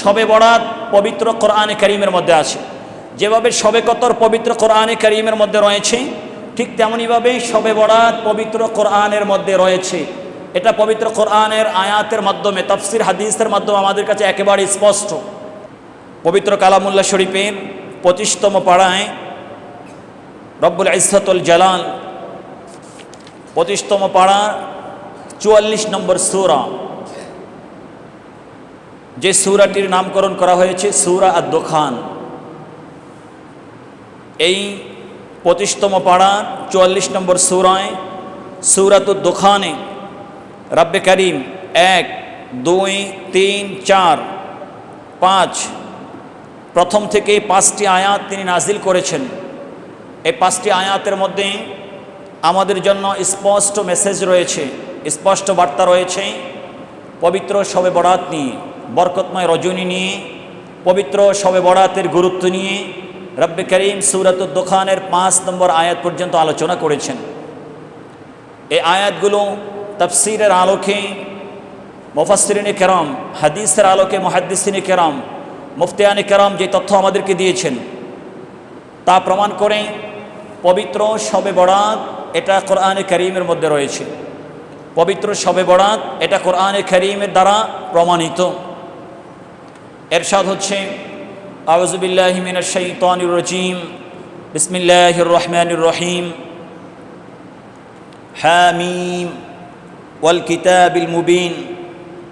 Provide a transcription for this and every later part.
শবে বরাত পবিত্র কোরআনে করিমের মধ্যে আছে। যেভাবে শবে কতর পবিত্র কোরআনে করিমের মধ্যে রয়েছে, ঠিক তেমনইভাবে শবে বরাত পবিত্র কোরআনের মধ্যে রয়েছে। এটা পবিত্র কোরআনের আয়াতের মাধ্যমে, তফসির হাদিসের মাধ্যমে আমাদের কাছে একেবারে স্পষ্ট। পবিত্র কালামুল্লা শরীফের পঁচিশতম পাড়ায় রব্বুল ইসরাতুল জালাল পঁচিশতম পাড়া চুয়াল্লিশ নম্বর সুরা। যে সুরাটির নামকরণ করা হয়েছে সুরা আর দোখান এই পঁচিশতম পাড়া, চুয়াল্লিশ নম্বর সুরায় সুরাতুর দোখানে রাব্বে করিম এক, দুই, তিন, চার, পাঁচ, প্রথম থেকে পাঁচটি আয়াত তিনি নাজিল করেছেন। এই পাঁচটি আয়াতের মধ্যে আমাদের জন্য স্পষ্ট মেসেজ রয়েছে, স্পষ্ট বার্তা রয়েছে, পবিত্র শবে বরাত নিয়ে। বরকতময় রজনী নিয়ে, পবিত্র শবে বরাতের গুরুত্ব নিয়ে রব্বে করিম সুরাত দোকানের পাঁচ নম্বর আয়াত পর্যন্ত আলোচনা করেছেন। এই আয়াতগুলো তফসিরের আলোকে মুফাসরিনে কেরাম, হাদিসের আলোকে, মহাদ্দিসিনে কেরাম, মুফতিয়ানে কেরাম যে তথ্য আমাদেরকে দিয়েছেন, তা প্রমাণ করে পবিত্র শবে বরাত এটা কোরআনে করিমের মধ্যে রয়েছে। পবিত্র শবে বরাত এটা কোরআনে করিমের দ্বারা প্রমাণিত। এরশাদ হচ্ছে আউজুবিল্লাহিমিন শৈতানির রজিম বিসমিল্লাহির রহমানির রহিম حاميم والكتاب المبين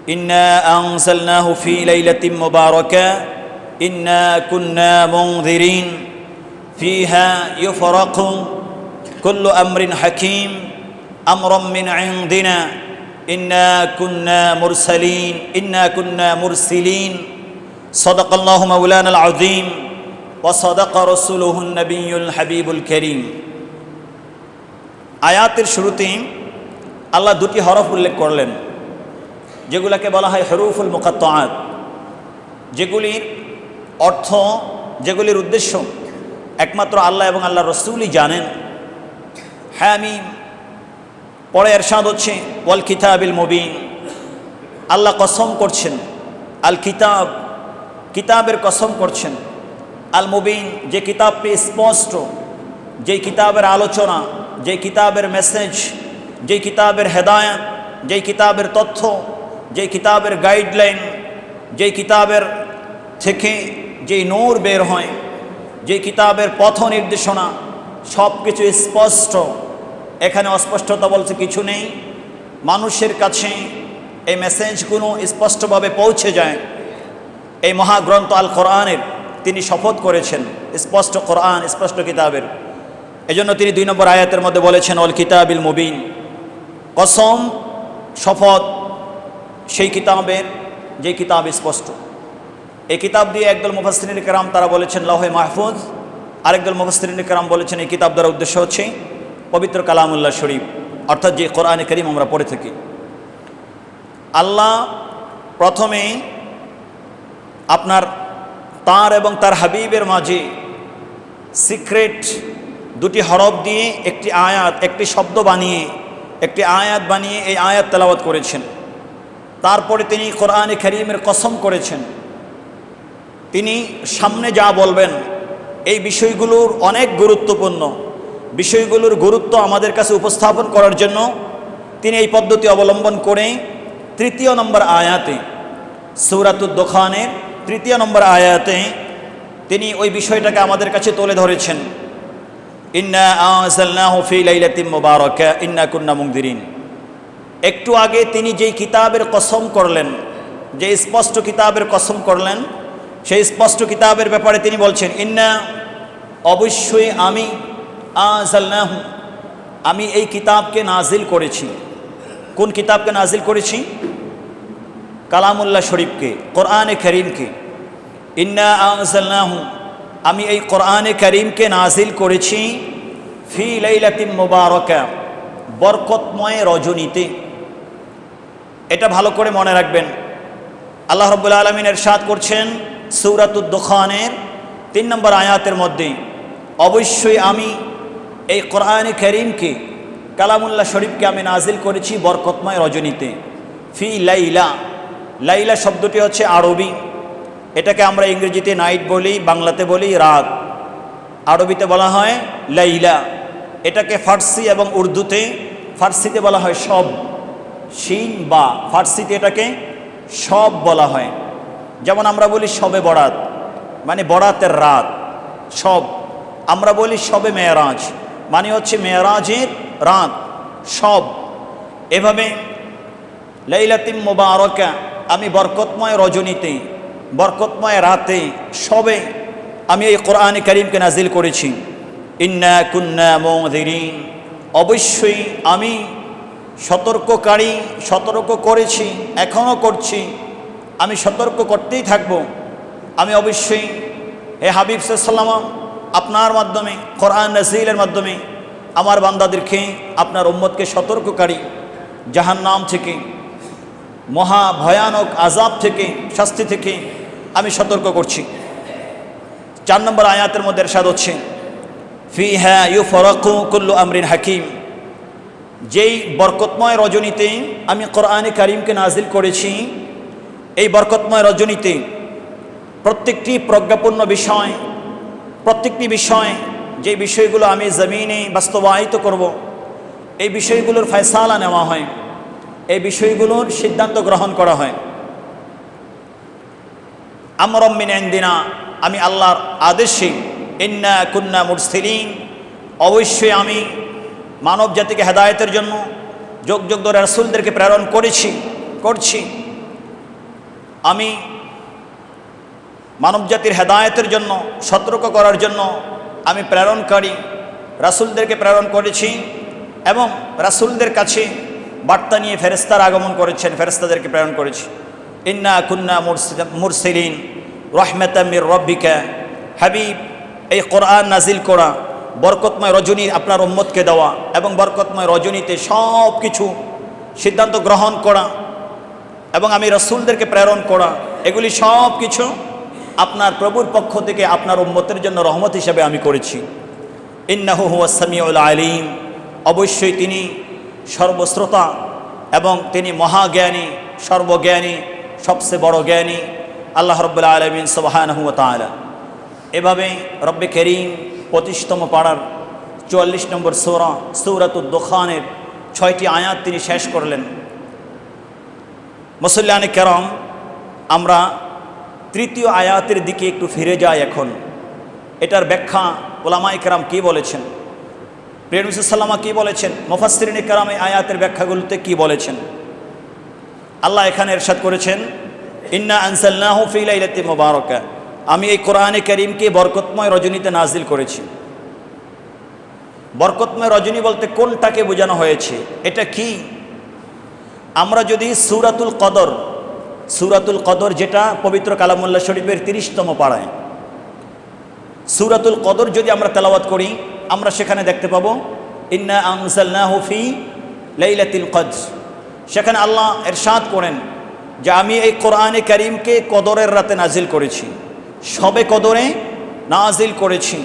إنا أنزلناه في ليلة مباركة إنا كنا منذرين فيها يفرق كل أمر حكيم أمرا من عندنا إنا كنا مرسلين إنا كنا مرسلين صدق الله مولانا العظيم وصدق رسوله النبي الحبيب الكريم আয়াতের শুরুতেই আল্লাহ দুটি হরফ উল্লেখ করলেন যেগুলোকে বলা হয় হরুফুল মুকাত্তাত যেগুলির অর্থ যেগুলির উদ্দেশ্য একমাত্র আল্লাহ এবং আল্লাহ রসুলই জানেন হ্যাঁ আমি পরে এরশাদ হচ্ছে ওয়াল কিতাবিল মুবিন আল্লাহ কসম করছেন আল কিতাব কিতাবের কসম করছেন। আল মুবিন যে কিতাবটি স্পষ্ট, যেই কিতাবের আলোচনা যে কিতাবের মেসেজ, যেই কিতাবের হেদায়ত, যেই কিতাবের তথ্য, যেই কিতাবের গাইডলাইন, যেই কিতাবের থেকে যেই নূর বের হয়, যেই কিতাবের পথ নির্দেশনা সব কিছু স্পষ্ট। এখানে অস্পষ্টতা বলতে কিছু নেই। মানুষের কাছে এই মেসেজগুলো স্পষ্টভাবে পৌঁছে যায়। এই মহাগ্রন্থ আল কোরআনের তিনি শপথ করেছেন, স্পষ্ট কোরআন, স্পষ্ট কিতাবের। এজন্য তিনি দুই নম্বর আয়াতের মধ্যে বলেছেন, অল কিতাবিল মুবিন। কসম, শপথ, সেই কিতাবের, যে কিতাব স্পষ্ট। এই কিতাব দিয়ে একদল মুফাসরিন কেরাম তারা বলেছেন লহে মাহফুজ। আরেকদল মুফাসরিন কেরাম বলেছেন, এই কিতাব দ্বারা উদ্দেশ্য হচ্ছে পবিত্র কালামুল্লাহ শরীফ। অর্থাৎ যে কোরআনে করিম আমরা পড়ে থাকি। আল্লাহ প্রথমে আপনার তার এবং তার হাবিবের মাঝে সিক্রেট দুটি হরফ দিয়ে একটি আয়াত, একটি শব্দ বানিয়ে, একটি আয়াত বানিয়ে এই আয়াত তেলাওয়াত করেছেন। তারপরে তিনি কোরআনে করিমের কসম করেছেন। তিনি সামনে যা বলবেন, এই বিষয়গুলোর অনেক গুরুত্বপূর্ণ। বিষয়গুলোর গুরুত্ব আমাদের কাছে উপস্থাপন করার জন্য তিনি এই পদ্ধতি অবলম্বন করে তৃতীয় নম্বর আয়াতে সৌরাতুর দোকানের তৃতীয় নম্বর আয়াতে তিনি ওই বিষয়টাকে আমাদের কাছে তুলে ধরেছেন। ইন্না মুবারাকা, ইন্না কুন্না মুনদিরিন। একটু আগে তিনি যেই কিতাবের কসম করলেন, যে স্পষ্ট কিতাবের কসম করলেন, সেই স্পষ্ট কিতাবের ব্যাপারে তিনি বলছেন, ইন্না, অবশ্যই আমি আযালনাহু আমি এই কিতাবকে নাজিল করেছি। কোন কিতাবকে নাজিল করেছি? কালামুল্লাহ শরীফকে, কোরআনে করিমকে। ইন্না আযালনাহু আমি এই কোরআনে করিমকে নাজিল করেছি ফি লাইলাতিন মুবারাকা, বরকতময় রজনীতে। এটা ভালো করে মনে রাখবেন। আল্লাহ রব্বুল আলমিন এরশাদ করছেন সৌরাতুদ্দোখানের তিন নম্বর আয়াতের মধ্যে অবশ্যই আমি এই কোরআনে করিমকে, কালামুল্লাহ শরীফকে আমি নাজিল করেছি বরকতময় রজনীতে। ফি লাইলা লাইলা শব্দটি হচ্ছে আরবি। এটাকে আমরা ইংরেজিতে নাইট বলি, বাংলাতে বলি রাত। আরবিতে বলা হয় লাইলা। এটাকে ফার্সি এবং উর্দুতে, ফার্সিতে বলা হয় সব। শিন বা ফার্সিতে এটাকে সব বলা হয়। যেমন আমরা বলি সবে বরাত মানে বরাতের রাত, সব। আমরা বলি সবে মেয়ারাজ মানে হচ্ছে মেয়ারাজের রাত, সব। এভাবে লাইলাতিম মোবারকা আমি বরকতময় রজনীতে, বরকতময় রাতে সবে আমি এই কোরআনে করিমকে নাজিল করেছি। ইন্না কুন্না মোদিন অবশ্যই আমি সতর্ককারী, সতর্ক করেছি এখনও করছি। আমি সতর্ক করতেই থাকব। আমি অবশ্যই হে হাবিব সাল্লাম আপনার মাধ্যমে, কোরআন নাজিলের মাধ্যমে আমার বান্দাদেরকে, আপনার উম্মতকে সতর্ককারী জাহান নাম থেকে মহা ভয়ানক আজাব থেকে, শাস্তি থেকে আমি সতর্ক করছি। চার নম্বর আয়াতের মধ্যে এরশাদ হচ্ছে ফি হ্যাঁ ইউ ফরকু কুল্লু আমরিন হাকিম। যেই বরকতময় রজনীতে আমি কোরআনে কারিমকে নাজিল করেছি, এই বরকতময় রজনীতে প্রত্যেকটি প্রজ্ঞাপূর্ণ বিষয়, প্রত্যেকটি বিষয়, যে বিষয়গুলো আমি জমিনে বাস্তবায়িত করব, এই বিষয়গুলোর ফয়সালা নেওয়া হয়। এই বিষয়গুলোর সিদ্ধান্ত গ্রহণ করা হয়। আমরম্মিন দিনা আমি আল্লাহর আদেশে, ইন্না কুন্না মুরসিলিন, অবশ্যই আমি মানব জাতিকে হেদায়তের জন্য যোগ যোগ ধরে রাসুলদেরকে প্রেরণ করেছি, করছি। আমি মানব জাতির হেদায়তের জন্য, সতর্ক করার জন্য আমি প্রেরণকারী, রাসুলদেরকে প্রেরণ করেছি এবং রাসুলদের কাছে বার্তা নিয়ে ফেরেস্তার আগমন করেছেন ফেরেস্তাদেরকে প্রেরণ করেছি। ইন্না কুন্না মুরসিলিন রহমেতামির রব্বিকা। হাবিব, এই কোরআন নাজিল করা, বরকতময় রজনী আপনার উম্মতকে দেওয়া এবং বরকতময় রজনীতে সব কিছু সিদ্ধান্ত গ্রহণ করা এবং আমি রসুলদেরকে প্রেরণ করা, এগুলি সব কিছু আপনার প্রভুর পক্ষ থেকে আপনার উম্মতের জন্য রহমত হিসেবে আমি করেছি। ইন্নাহু হুয়াসামিউল আলিম। অবশ্যই তিনি সর্বশ্রোতা এবং তিনি মহাজ্ঞানী, সর্বজ্ঞানী, সবচেয়ে বড় জ্ঞানী, আল্লাহ রব্বুল্লা আলমিন সবাহান তালা এভাবে রব্বে করিম পঁচিশতম পাড়ার চুয়াল্লিশ নম্বর সৌরা সৌরাতুদ্দোখানের ছয়টি আয়াত তিনি শেষ করলেন। মুসল্লানে কেরম, আমরা তৃতীয় আয়াতের দিকে একটু ফিরে যাই এখন। এটার ব্যাখ্যা ওলামাই কেরাম কী বলেছেন? প্রিয়সাল্লামা কী বলেছেন? মোফাসরিনী কেরাম আয়াতের ব্যাখ্যাগুলোতে কি বলেছেন? আল্লাহ এখানে এরশাদ করেছেন, ইন্না আনসাল্লাহ ফিলাইলাতি মোবারকা। আমি এই কোরআনে করিমকে বরকতময় রজনীতে নাজিল করেছি। বরকতময় রজনী বলতে কোনটাকে বোঝানো হয়েছে? এটা কি? আমরা যদি সুরাতুল কদর সুরাতুল কদর যেটা পবিত্র কালামুল্লাহ শরীফের তিরিশতম পাড়ায়, সুরাতুল কদর যদি আমরা তেলাওয়াত করি আমরা সেখানে দেখতে পাবো, ইন্না আনসাল্লাহ হুফি লাইলাতিল কদ সেখানে আল্লাহ এরশাদ করেন যে আমি এই কোরআনে করিমকে কদরের রাতে নাজিল করেছি। সবে কদরে নাজিল করেছি।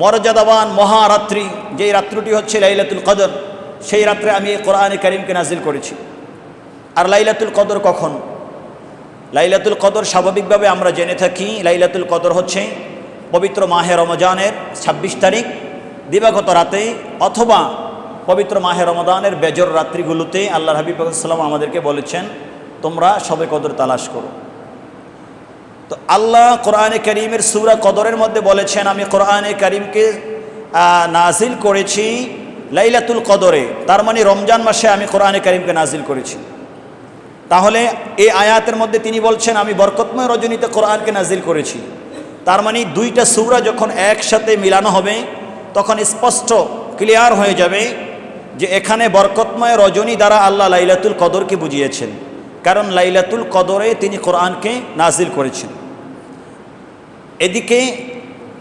মর্যাদাবান মহারাত্রি, যেই রাত্রিটি হচ্ছে লাইলাতুল কদর, সেই রাত্রে আমি এই কোরআনে করিমকে নাজিল করেছি। আর লাইলাতুল কদর কখন? লাইলাতুল কদর স্বাভাবিকভাবে আমরা জেনে থাকি, লাইলাতুল কদর হচ্ছে পবিত্র মাহে রমজানের ২৬ তারিখ দিবাগত রাতে অথবা পবিত্র মাহে রমদানের বেজর রাত্রিগুলোতে আল্লাহ হাবিবাম আমাদেরকে বলেছেন, তোমরা সবে কদর তালাশ করো। তো আল্লাহ কোরআনে করিমের সুরা কদরের মধ্যে বলেছেন, আমি কোরআনে করিমকে নাজিল করেছি লাইলাতুল কদরে, তার মানে রমজান মাসে আমি কোরআনে করিমকে নাজিল করেছি। তাহলে এই আয়াতের মধ্যে তিনি বলছেন, আমি বরকতময় রজনীতে কোরআনকে নাজিল করেছি। তার মানে দুইটা সুরা যখন একসাথে মিলানো হবে তখন স্পষ্ট ক্লিয়ার হয়ে যাবে যে এখানে বরকতময় রজনী দ্বারা আল্লাহ লাইলাতুল কদরকে বুঝিয়েছেন। কারণ লাইলাতুল কদরে তিনি কোরআনকে নাজিল করেছেন। এদিকে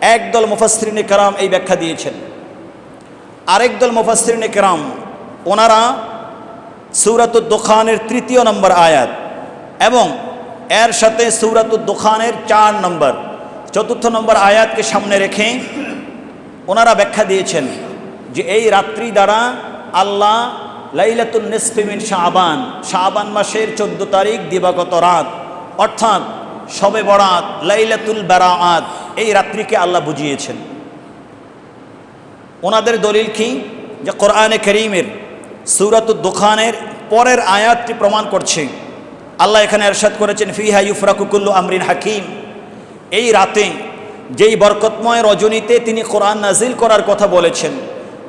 একদল মুফাসরিনে কারাম এই ব্যাখ্যা দিয়েছেন। আরেক দল মুফাসরিনে কারাম, ওনারা সৌরাতুল দোকানের তৃতীয় নম্বর আয়াত এবং এর সাথে সৌরাতুল দোকানের চার নম্বর, চতুর্থ নম্বর আয়াতকে সামনে রেখে ওনারা ব্যাখ্যা দিয়েছেন যে এই রাত্রি দ্বারা আল্লাহ লাইলাতুল নিসফিমিন শাহবান শাহবান মাসের চোদ্দ তারিখ দিবাগত রাত, অর্থাৎ শবে বরাত, লাইলাতুল বারাআত, এই রাত্রিকে আল্লাহ বুঝিয়েছেন। ওনাদের দলিল কি? যে কোরআনে করিমের, সুরাতুদ দোকানের পরের আয়াতটি প্রমাণ করছে। আল্লাহ এখানে এরশাদ করেছেন, ফিহা ইউফরাকুকুল্লু আমরিন হাকিম। এই রাতে যেই বরকতময় রজনীতে তিনি কোরআন নাজিল করার কথা বলেছেন,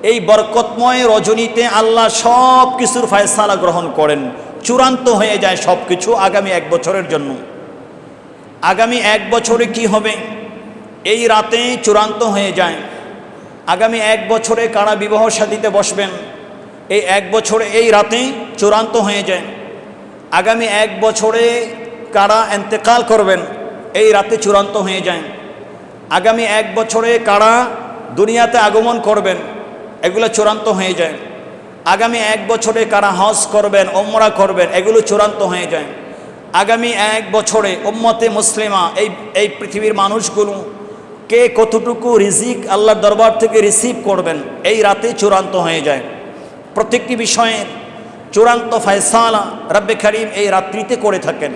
এই বরকতময় রজনীতে আল্লাহ সব কিছুর ফায়সালা গ্রহণ করেন। চূড়ান্ত হয়ে যায় সব কিছু আগামী এক বছরের জন্য। আগামী এক বছরে কি হবে? এই রাতে চূড়ান্ত হয়ে যায়। আগামী এক বছরে কারা বিবাহ সাদিতে বসবেন? এই এক বছরে, এই রাতে চূড়ান্ত হয়ে যায়। আগামী এক বছরে কারা এন্তেকাল করবেন? এই রাতে চূড়ান্ত হয়ে যায়। আগামী এক বছরে কারা দুনিয়াতে আগমন করবেন, এগুলো চূড়ান্ত হয়ে যায়। আগামী এক বছরে কারা হজ করবেন ওমরা করবেন, এগুলো চূড়ান্ত হয়ে যায়। আগামী এক বছরে ওম্মতে মুসলিমা, এই এই পৃথিবীর মানুষগুলো কে কতটুকু রিজিক আল্লাহর দরবার থেকে রিসিভ করবেন, এই রাতে চূড়ান্ত হয়ে যায়। প্রত্যেকটি বিষয়ের চূড়ান্ত ফয়সালা রব্বে করিম এই রাত্রিতে করে থাকেন।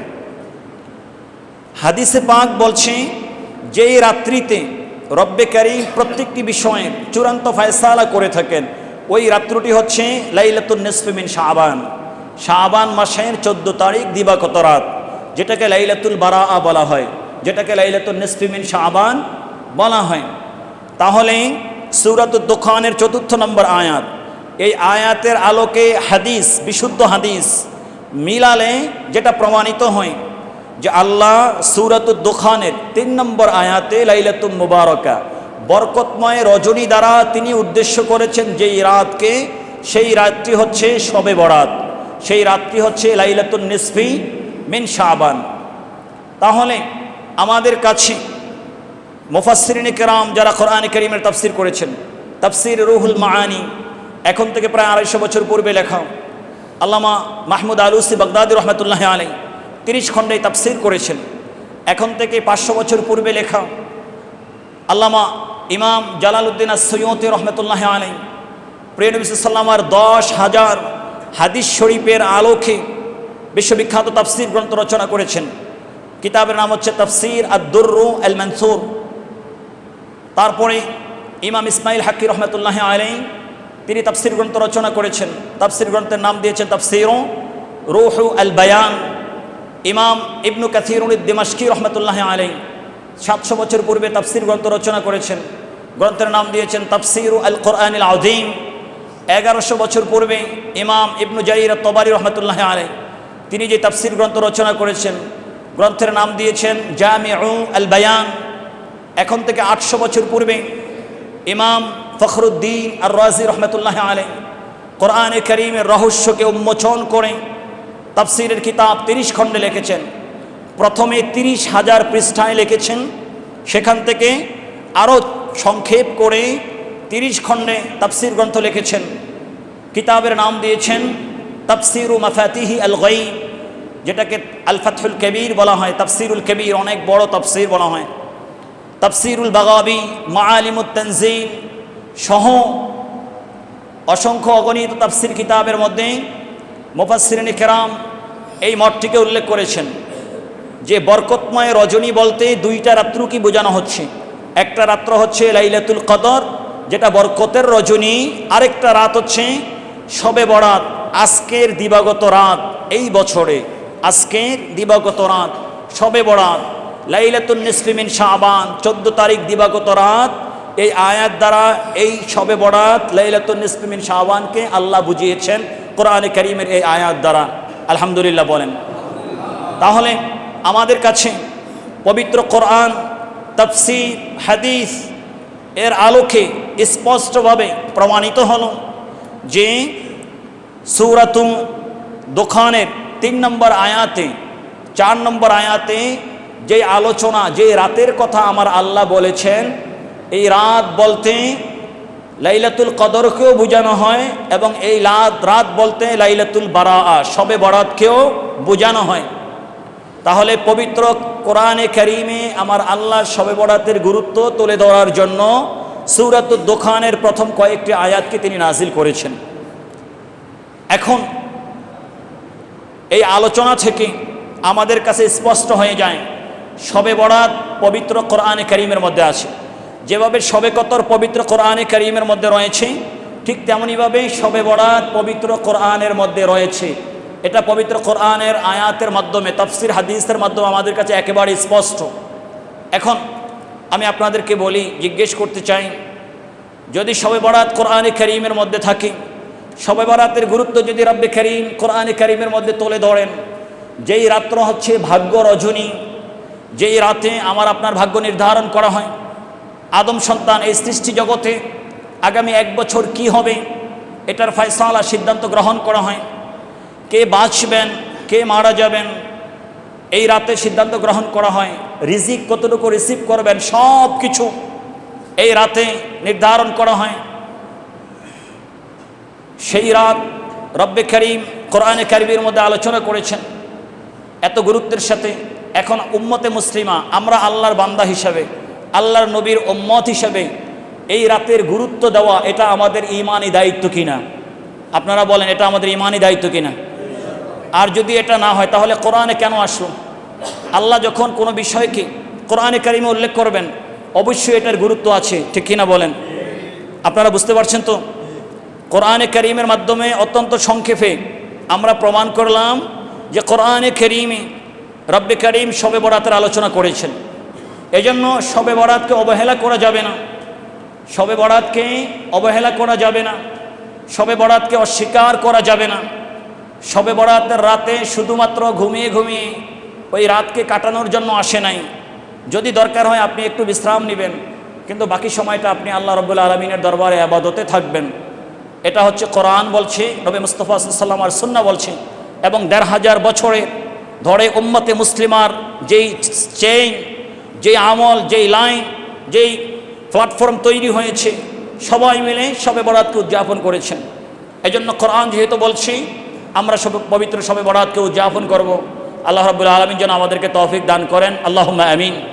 হাদিসে পাক বলছে যে এই রাত্রিতে রব্বে করিম প্রত্যেকটি বিষয়ে চূড়ান্ত ফয়সালা করে থাকেন, ওই রাত্রটি হচ্ছে লাইলাতুল নিসফিমিন শাহবান শাহবান মাসের চোদ্দ তারিখ দিবাকত রাত, যেটাকে লাইলাতুল বারা বলা হয়, যেটাকে লাইলাতুল নিসফিমিন শাহবান বলা হয়। তাহলে সুরাতুল দোকানের চতুর্থ নম্বর আয়াত, এই আয়াতের আলোকে হাদিস, বিশুদ্ধ হাদিস মিলালে যেটা প্রমাণিত হয় যে আল্লাহ সুরাতুল দোখানের তিন নম্বর আয়াতে লাইলাতুল মুবারকা, বরকতময় রজনী দ্বারা তিনি উদ্দেশ্য করেছেন যেই রাতকে, সেই রাতটি হচ্ছে শবে বরাত, সেই রাতটি হচ্ছে লাইলাতুল নিসফি মিন শাহবান তাহলে আমাদের কাছে মুফাসসিরিন কেরাম যারা কোরআন করিমের তাফসির করেছেন, তাফসির রুহুল মাআনি, এখন থেকে প্রায় আড়াইশো বছর পূর্বে লেখা, আল্লামা মাহমুদ আলুসি বাগদাদি রহমতুল্লাহ আলাই তিরিশ খণ্ডে তাফসির করেছেন। এখন থেকে পাঁচশো বছর পূর্বে লেখা আল্লামা ইমাম জালালউদ্দিন সৈয়দ রহমতুল্লাহ আলাই প্রিয় নবী সাল্লামার দশ হাজার হাদিস শরীফের আলোকে বিশ্ববিখ্যাত তাফসির গ্রন্থ রচনা করেছেন। কিতাবের নাম হচ্ছে তাফসির আদুর্রু আল মনসুর তারপরে ইমাম ইসমাইল হাক্কি রহমতুল্লাহ আলাই তিনি তাফসির গ্রন্থ রচনা করেছেন। তাফসির গ্রন্থের নাম দিয়েছেন তাফসির রুহু আল বায়ান ইমাম ইবনু কাথিরুল দিমাশকি রহমতুল্লাহ আলাই সাতশো বছর পূর্বে তাফসির গ্রন্থ রচনা করেছেন। গ্রন্থের নাম দিয়েছেন তাফসির আল কোরআন আউদ্দিন এগারোশো বছর পূর্বে ইমাম ইবনু জাইর তবারি রহমতুল্লাহ আলাই তিনি যে তাফসির গ্রন্থ রচনা করেছেন, গ্রন্থের নাম দিয়েছেন জামি আল বায়ান এখন থেকে আটশো বছর পূর্বে ইমাম ফখরুদ্দিন আর রাজি রহমতুল্লাহ আলাই কোরআনে করিমের রহস্যকে উন্মোচন করে তাফসিরের কিতাব তিরিশ খণ্ডে লিখেছেন। প্রথমে তিরিশ হাজার পৃষ্ঠায় লিখেছেন। সেখান থেকে আরও সংক্ষেপ করে তিরিশ খণ্ডে তাফসির গ্রন্থ লিখেছেন। কিতাবের নাম দিয়েছেন তাফসিরু মাফাতিহি আল গঈব যেটাকে আল ফাতহুল কবির বলা হয়। তাফসিরুল কবির অনেক বড় তাফসির বলা হয়। তাফসিরুল বাগাবি, মাআলিমুত তানজিল সহ অসংখ্য অগণিত তাফসির কিতাবের মধ্যে মুফাসসিরিন কেরাম এই মঠটিকে উল্লেখ করেছেন যে বরকতময় রজনী বলতে দুইটা রাত্র কি বোঝানো হচ্ছে। একটা রাত্র হচ্ছে লাইলাতুল কদর, যেটা বরকতের রজনী। আরেকটা রাত হচ্ছে সবে বরাত, আজকের দিবাগত রাত এই বছরে। আজকের দিবাগত রাত সবে বরাত লাইলাতুল নিসফিমিন শাহবান চোদ্দ তারিখ দিবাগত রাত। এই আয়াত দ্বারা এই সবে বরাত লাইলাতুল নিসফিমিন শাহবানকে আল্লাহ বুঝিয়েছেন। কোরআনে করিমের এই আয়াত দ্বারা আলহামদুলিল্লাহ বলেন। তাহলে আমাদের কাছে পবিত্র কোরআন, তফসির, হাদিস এর আলোকে স্পষ্টভাবে প্রমাণিত হলো যে সুরাতুম দোকানের তিন নম্বর আয়াতে, চার নম্বর আয়াতে যে আলোচনা, যে রাতের কথা আমার আল্লাহ বলেছেন, এই রাত বলতে লাইলাতুল কদরকেও বোঝানো হয় এবং এই রাত রাত বলতে লাইলাতুল বারা সবে বরাতকেও বোঝানো হয়। তাহলে পবিত্র কোরআনে করিমে আমার আল্লাহ সবে বরাতের গুরুত্ব তুলে ধরার জন্য সুরাতুল দোকানের প্রথম কয়েকটি আয়াতকে তিনি নাজিল করেছেন। এখন এই আলোচনা থেকে আমাদের কাছে স্পষ্ট হয়ে যায় শবে বরাত পবিত্র কোরআনে করিমের মধ্যে আছে। যেভাবে শবে কতর পবিত্র কোরআনে করিমের মধ্যে রয়েছে, ঠিক তেমনইভাবে শবে বরাত পবিত্র কোরআনের মধ্যে রয়েছে। এটা পবিত্র কোরআনের আয়াতের মাধ্যমে, তফসির হাদিসের মাধ্যমে আমাদের কাছে একেবারে স্পষ্ট। এখন আমি আপনাদেরকে বলি, জিজ্ঞেস করতে চাই, যদি শবে বরাত কোরআনে করিমের মধ্যে থাকে শবে বরাতের গুরুত্ব যদি রব্বে করিম কোরআনে করিমের মধ্যে তুলে ধরেন, যেই রাত্র হচ্ছে ভাগ্য রজনী যেই রাতে আমার আপনার ভাগ্য নির্ধারণ করা হয় আদম সন্তান এই সৃষ্টি জগতে আগামী এক বছর কি হবে? এটার ফয়সালা সিদ্ধান্ত গ্রহণ করা হয়। কে বাঁচবেন, কে মারা যাবেন, এই রাতে সিদ্ধান্ত গ্রহণ করা হয়। রিজিক কতটুকু রিসিভ করবেন সব কিছু এই রাতে নির্ধারণ করা হয়। সেই রাত রব্বে করিম কোরআনে কারিমের মধ্যে আলোচনা করেছেন এত গুরুত্বের সাথে। এখন উম্মতে মুসলিমা, আমরা আল্লাহর বান্দা হিসাবে আল্লাহর নবীর ওম্মত হিসাবে এই রাতের গুরুত্ব দেওয়া এটা আমাদের ইমানি দায়িত্ব কিনা? আপনারা বলেন, এটা আমাদের ইমানি দায়িত্ব কিনা? আর যদি এটা না হয়, তাহলে কোরআনে কেন আসলো? আল্লাহ যখন কোনো বিষয়কে কোরআনে কারিমে উল্লেখ করবেন, অবশ্যই এটার গুরুত্ব আছে, ঠিক কিনা বলেন? আপনারা বুঝতে পারছেন তো? কোরআনে করিমের মাধ্যমে অত্যন্ত সংক্ষেপে আমরা প্রমাণ করলাম যে কোরআনে করিমে রব্বে করিম শবে বরাতের আলোচনা করেছেন। এজন্য শবে বরাতকে অবহেলা করা যাবে না। শবে বরাতকে অবহেলা করা যাবে না। শবে বরাতকে অস্বীকার করা যাবে না। শবে বরাতের রাতে শুধুমাত্র ঘুমিয়ে ঘুমিয়ে ওই রাতকে কাটানোর জন্য আসে নাই। যদি দরকার হয় আপনি একটু বিশ্রাম নেবেন, কিন্তু বাকি সময়টা আপনি আল্লাহ রব্বুল আলমিনের দরবারে আবাদতে থাকবেন। এটা হচ্ছে কোরআন বলছে, নবী মুস্তফা সাল্লাম আর সুন্না বলছে। এবং দেড় হাজার বছরে ধরে উম্মতে মুসলিমার যেই চেইন যেই আমল, যেই লাইন, যেই প্ল্যাটফর্ম তৈরি হয়েছে, সবাই মিলে সবে বরাতকে উদযাপন করেছেন। এই জন্য কোরআন যেহেতু বলছি, আমরা সব পবিত্র সবে বরাতকে উদযাপন করব। আল্লাহ রাবুল আলমিন যেন আমাদেরকে তৌফিক দান করেন। আল্লাহ আমিন।